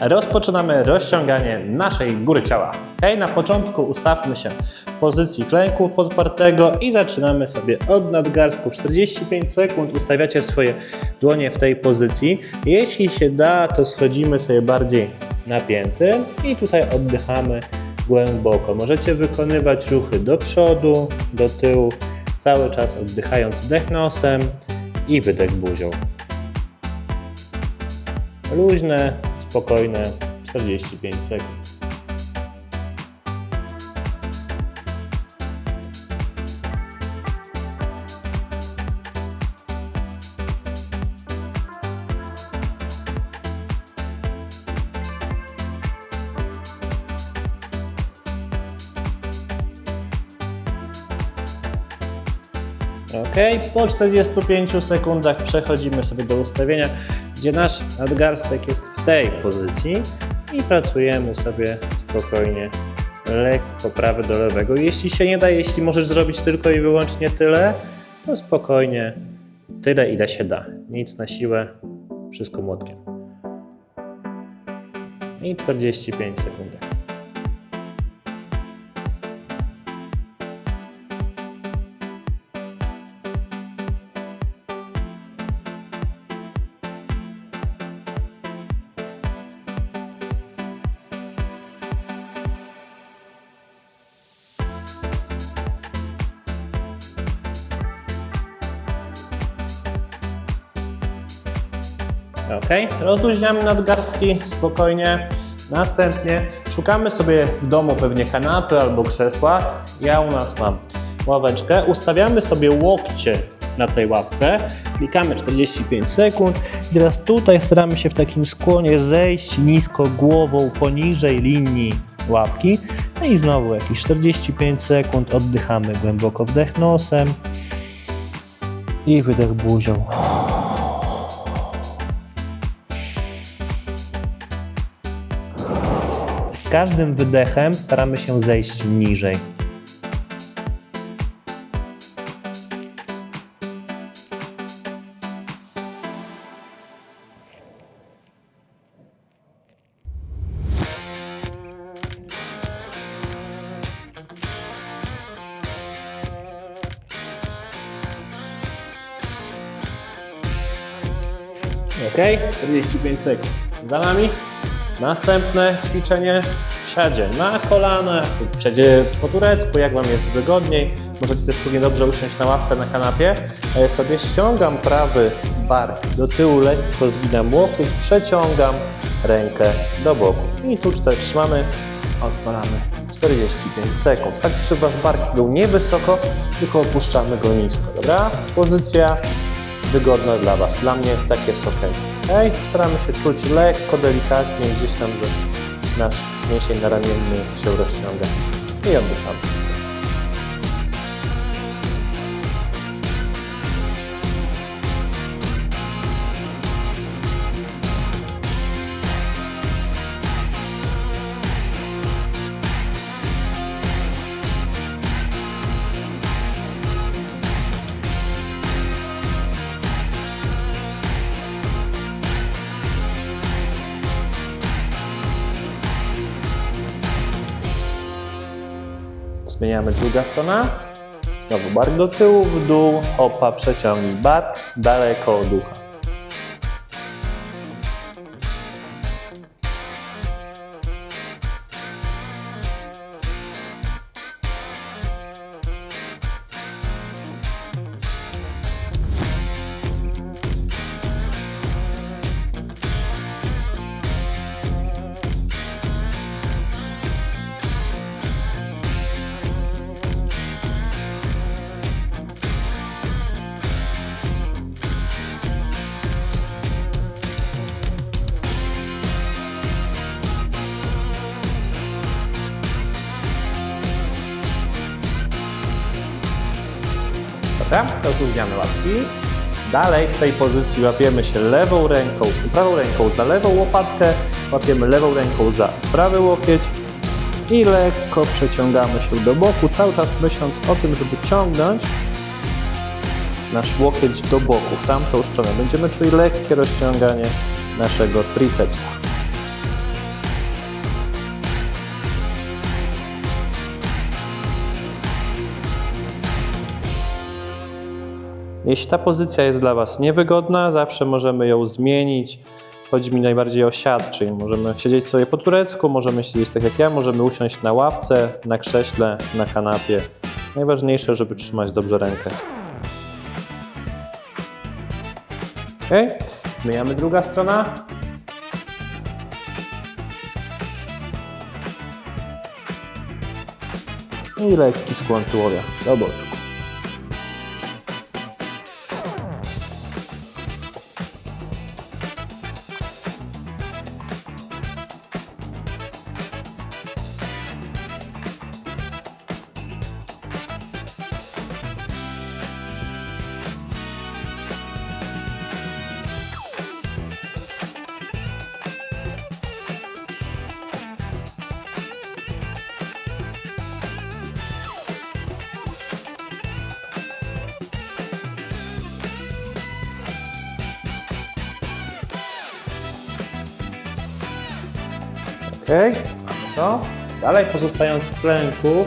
rozpoczynamy rozciąganie naszej góry ciała. Hej, na początku ustawmy się w pozycji klęku podpartego i zaczynamy sobie od nadgarstków. 45 sekund ustawiacie swoje dłonie w tej pozycji. Jeśli się da, to schodzimy sobie bardziej napięty i tutaj oddychamy głęboko. Możecie wykonywać ruchy do przodu, do tyłu, cały czas oddychając wdech nosem i wydech buzią. Luźne, spokojne 45 sekund. Ok, po 45 sekundach przechodzimy sobie do ustawienia, gdzie nasz nadgarstek jest w tej pozycji i pracujemy sobie spokojnie, lekko prawy do lewego. Jeśli się nie da, jeśli możesz zrobić tylko i wyłącznie tyle, to spokojnie tyle ile się da. Nic na siłę, wszystko młotkiem. I 45 sekund. Ok, rozluźniamy nadgarstki spokojnie. Następnie szukamy sobie w domu pewnie kanapy albo krzesła. Ja u nas mam ławeczkę. Ustawiamy sobie łokcie na tej ławce. Klikamy 45 sekund. I teraz tutaj staramy się w takim skłonie zejść nisko głową poniżej linii ławki. No i znowu jakieś 45 sekund. Oddychamy głęboko wdech nosem i wydech buzią. Z każdym wydechem staramy się zejść niżej. Ok, 45 sekund. Za nami. Następne ćwiczenie w siadzie na kolana, w po turecku, jak Wam jest wygodniej. Możecie też równie dobrze usiąść na ławce, na kanapie. Sobie ściągam prawy bark do tyłu, lekko zginam łokieć, przeciągam rękę do boku. I tu cztery trzymamy, odpalamy 45 sekund. Starcie, żeby Wasz bark był niewysoko, tylko opuszczamy go nisko, dobra? Pozycja wygodna dla Was. Dla mnie tak jest ok. Hej, staramy się czuć lekko, delikatnie gdzieś tam, że nasz mięsień naramienny się rozciąga. I oddychamy. Zmieniamy druga strona. Znowu bark do tyłu, w dół, opa, przeciągnij bark daleko od Dobra, rozluźniamy łapki. Dalej z tej pozycji łapiemy się lewą ręką, prawą ręką za lewą łopatkę, łapiemy lewą ręką za prawy łokieć i lekko przeciągamy się do boku, cały czas myśląc o tym, żeby ciągnąć nasz łokieć do boku, w tamtą stronę. Będziemy czuli lekkie rozciąganie naszego tricepsa. Jeśli ta pozycja jest dla Was niewygodna, zawsze możemy ją zmienić. Chodzi mi najbardziej o siat, czyli możemy siedzieć sobie po turecku, możemy siedzieć tak jak ja, możemy usiąść na ławce, na krześle, na kanapie. Najważniejsze, żeby trzymać dobrze rękę. Ok, zmieniamy druga strona. I lekki skłon tułowia do boczku. Ok, dalej pozostając w klęku,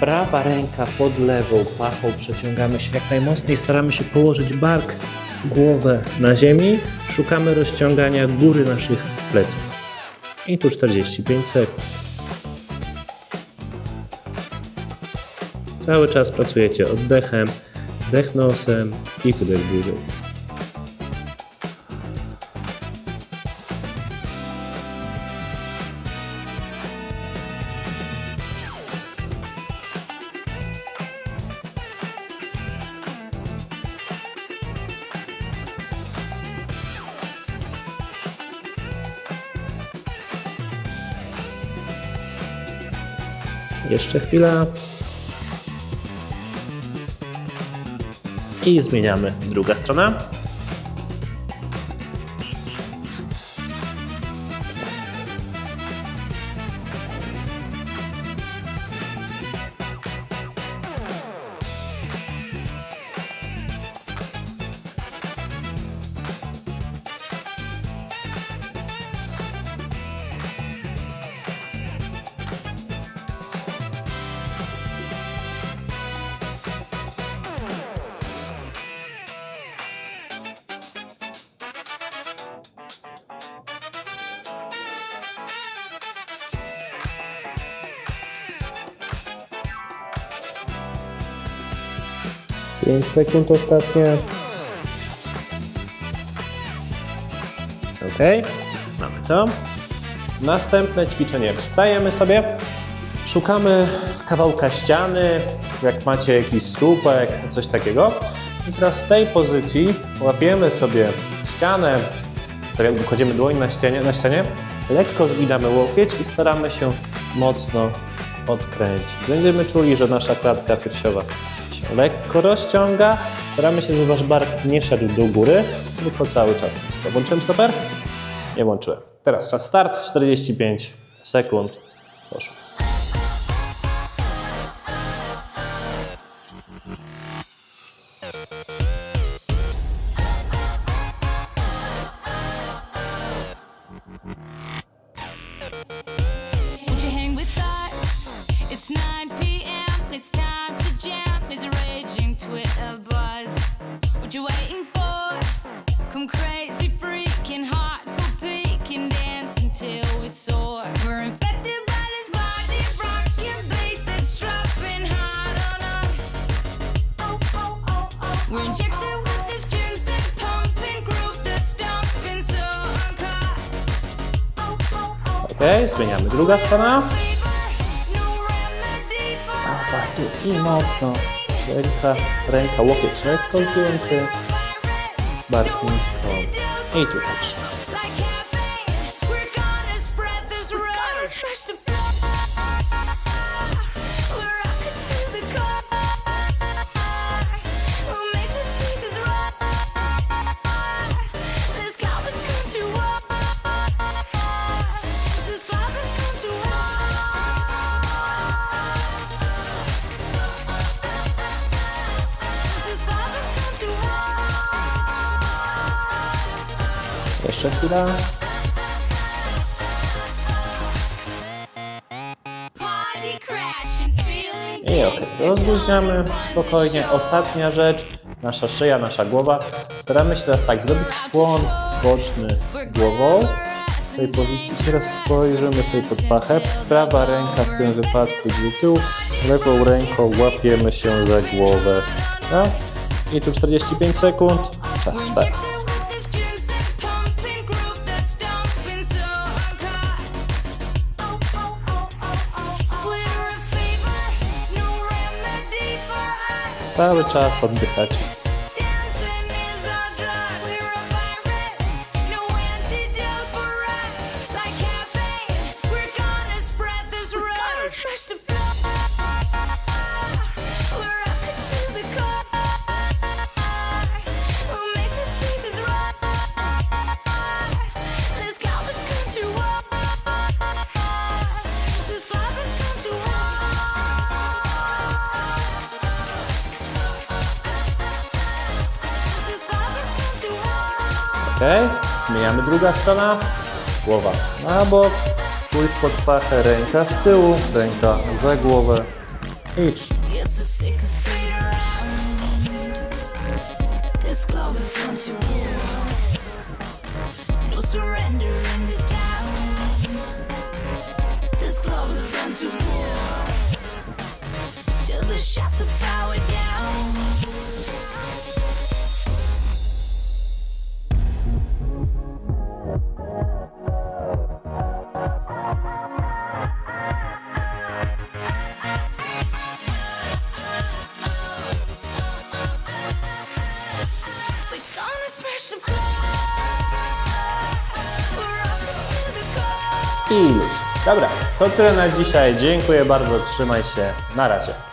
prawa ręka pod lewą pachą przeciągamy się jak najmocniej, staramy się położyć bark, głowę na ziemi, szukamy rozciągania góry naszych pleców. I tu 45 sekund. Cały czas pracujecie oddechem, wdech nosem i wydech buzią. Jeszcze chwila. I zmieniamy druga strona. Pięć sekund ostatnie. Ok, mamy to. Następne ćwiczenie. Wstajemy sobie, szukamy kawałka ściany, jak macie jakiś słupek, coś takiego. I teraz z tej pozycji łapiemy sobie ścianę, kładziemy dłoń na ścianie, na ścianie, lekko zginamy łokieć i staramy się mocno odkręcić. Będziemy czuli, że nasza klatka piersiowa lekko rozciąga. Staramy się, żeby wasz bark nie szedł do góry, tylko cały czas nisko. Włączyłem stoper? Nie włączyłem. Teraz czas start, 45 sekund. Poszło. It's 9 p.m. It's time Ok, zmieniamy. Druga strona. Dawaj, tu i mocno. Ręka, ręka, łokieć lekko zdjęty, bark nisko. I tu też. Jeszcze chwila. I ok, rozluźniamy spokojnie. Ostatnia rzecz. nasza szyja, nasza głowa. Staramy się teraz tak, zrobić skłon boczny głową. W tej pozycji teraz spojrzymy sobie pod pachę. Prawa ręka w tym wypadku do tyłu, lewą ręką łapiemy się za głowę. No. I tu 45 sekund. Czas start. Cały czas oddychać. Ok, zmieniamy druga strona. Głowa na bok, spójrz pod pachę, ręka z tyłu, ręka za głowę. I. Till they shut the power down. I już. Dobra, to tyle na dzisiaj. Dziękuję bardzo, trzymaj się. Na razie.